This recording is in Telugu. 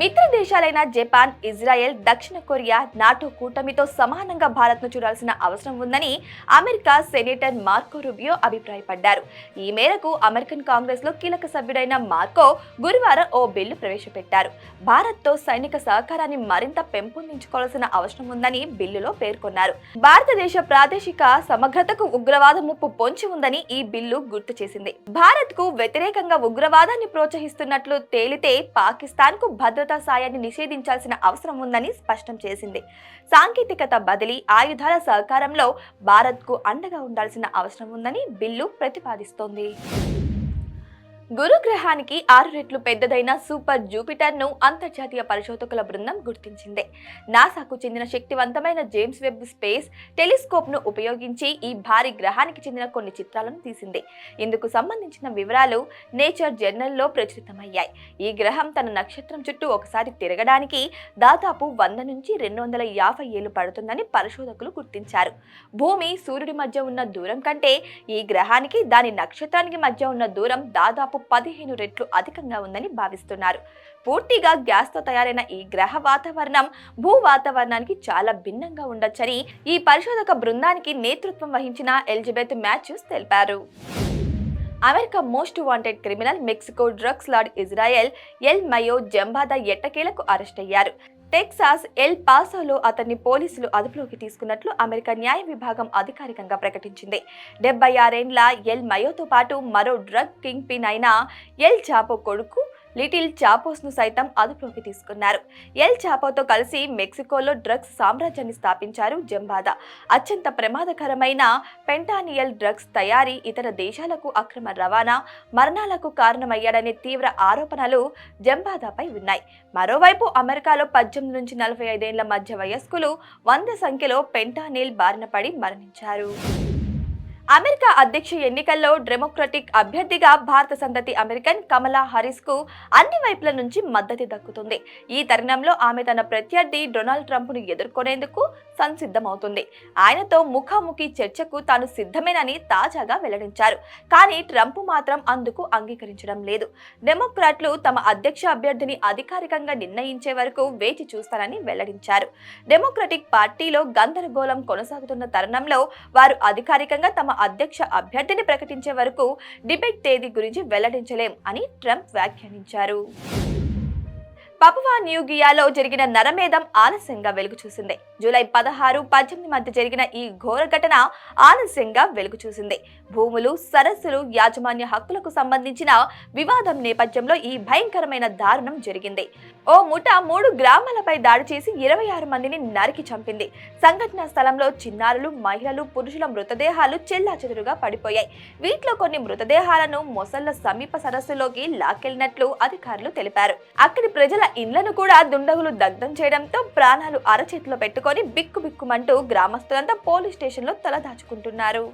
మిత్ర దేశాలైన జపాన్ ఇజ్రాయెల్ దక్షిణ కొరియా నాటో కూటమితో సమానంగా భారత్ను చూడాల్సిన అవసరం ఉందని అమెరికా సెనేటర్ మార్కో రుబియో అభిప్రాయపడ్డారు. ఈ మేరకు అమెరికన్ కాంగ్రెస్లో కీలక సభ్యుడైన మార్కో గురువారం ఓ బిల్లు ప్రవేశపెట్టారు. భారత్తో సైనిక సహకారాన్ని మరింత పెంపొందించుకోవాల్సిన అవసరం ఉందని బిల్లులో పేర్కొన్నారు. భారతదేశ ప్రాదేశిక సమగ్రతకు ఉగ్రవాద ముప్పు పొంచి ఉందని ఈ బిల్లు గుర్తు చేసింది. భారత్కు వ్యతిరేకంగా ఉగ్రవాదాన్ని ప్రోత్సహిస్తున్నట్లు తేలితే పాకిస్తాన్కు భద్రతా సాయాన్ని నిషేధించాల్సిన అవసరం ఉందని స్పష్టం చేసింది. సాంకేతికత బదిలీ ఆయుధాల సహకారంలో భారత్కు అండగా ఉండాల్సిన అవసరం ఉందని బిల్లు ప్రతిపాదిస్తోంది. గురుగ్రహానికి ఆరు రెట్లు పెద్దదైన సూపర్ జూపిటర్ను అంతర్జాతీయ పరిశోధకుల బృందం గుర్తించింది. నాసాకు చెందిన శక్తివంతమైన జేమ్స్ వెబ్ స్పేస్ టెలిస్కోప్ను ఉపయోగించి ఈ భారీ గ్రహానికి చెందిన కొన్ని చిత్రాలను తీసింది. ఇందుకు సంబంధించిన వివరాలు నేచర్ జర్నల్లో ప్రచురితమయ్యాయి. ఈ గ్రహం తన నక్షత్రం చుట్టూ ఒకసారి తిరగడానికి దాదాపు వంద నుంచి రెండు వందల యాభై ఏళ్ళు పడుతుందని పరిశోధకులు గుర్తించారు. భూమి సూర్యుడి మధ్య ఉన్న దూరం కంటే ఈ గ్రహానికి దాని నక్షత్రానికి మధ్య ఉన్న దూరం దాదాపు పదిహేను రెట్లు అధికంగా ఉందని భావిస్తున్నారు. పూర్తిగా గ్యాస్తో తయారైన ఈ గ్రహ వాతావరణం భూ వాతావరణానికి చాలా భిన్నంగా ఉండొచ్చని ఈ పరిశోధక బృందానికి నేతృత్వం వహించిన ఎలిజబెత్ మ్యాథ్యూస్ తెలిపారు. America most wanted criminal Mexico drugs lord Ismael El Mayo Zambada ఎట్టకేలకు అరెస్ట్ అయ్యారు. టెక్సాస్ ఎల్ పాసోలో అతన్ని పోలీసులు అదుపులోకి తీసుకున్నట్లు అమెరికా న్యాయ విభాగం అధికారికంగా ప్రకటించింది. డెబ్బై ఆరేండ్ల ఎల్ మయోతో పాటు మరో డ్రగ్ కింగ్ పిన్ అయిన ఎల్ చాపో కొడుకు లిటిల్ చాపోస్ను సైతం అదుపులోకి తీసుకున్నారు. ఎల్ చాపోతో కలిసి మెక్సికోలో డ్రగ్స్ సామ్రాజ్యాన్ని స్థాపించారు జంబాదా. అత్యంత ప్రమాదకరమైన పెంటానియల్ డ్రగ్స్ తయారీ ఇతర దేశాలకు అక్రమ రవాణా మరణాలకు కారణమయ్యాడనే తీవ్ర ఆరోపణలు జంబాదాపై ఉన్నాయి. మరోవైపు అమెరికాలో పద్దెనిమిది నుంచి నలభై ఐదేళ్ళ మధ్య వయస్కులు వంద సంఖ్యలో పెంటానిల్ బారిన పడి మరణించారు. అమెరికా అధ్యక్ష ఎన్నికల్లో డెమోక్రటిక్ అభ్యర్థిగా భారత సంతతి అమెరికన్ కమలా హారిస్కు అన్ని వైపుల నుంచి మద్దతు దక్కుతుంది. ఈ తరుణంలో ఆమె తన ప్రత్యర్థి డొనాల్డ్ ట్రంప్ను ఎదుర్కొనేందుకు సంసిద్ధమవుతుంది. ఆయనతో ముఖాముఖి చర్చకు తాను సిద్ధమేనని తాజాగా వెల్లడించారు. కానీ ట్రంప్ మాత్రం అందుకు అంగీకరించడం లేదు. డెమోక్రాట్లు తమ అధ్యక్ష అభ్యర్థిని అధికారికంగా నిర్ణయించే వరకు వేచి చూస్తారని వెల్లడించారు. డెమోక్రటిక్ పార్టీలో గందరగోళం కొనసాగుతున్న తరుణంలో వారు అధికారికంగా తమ అధ్యక్ష అభ్యర్థిని ప్రకటించే వరకు డిబేట్ తేదీ గురించి వెల్లడించలేం అని ట్రంప్ వ్యాఖ్యానించారు. పపువా న్యూగియాలో జరిగిన నరమేధం ఆలస్యంగా వెలుగు చూసింది జూలై పదహారు పద్దెనిమిది మధ్య జరిగిన ఈ ఘోర ఘటన ఆలస్యంగా వెలుగు చూసింది భూములు సరస్సులు యాజమాన్య హక్కులకు సంబంధించిన వివాదం నేపథ్యంలో ఈ భయంకరమైన దారుణం జరిగింది. ఓ ముఠ మూడు గ్రామాలపై దాడి చేసి ఇరవై ఆరు మందిని నరికి చంపింది. సంఘటన స్థలంలో చిన్నారులు మహిళలు పురుషుల మృతదేహాలు చెల్లాచెదురుగా పడిపోయాయి. వీటిలో కొన్ని మృతదేహాలను మొసళ్ళ సమీప సరస్సులోకి లాక్కెళ్ళినట్లు అధికారులు తెలిపారు. అక్కడి ప్రజల ఇండ్లను కూడా దుండగులు దగ్ధం చేయడంతో ప్రాణాలు అరచేతిలో పెట్టుకొని బిక్కుబిక్కుమంటూ గ్రామస్తులంతా పోలీస్ స్టేషన్లో తలదాచుకుంటున్నారు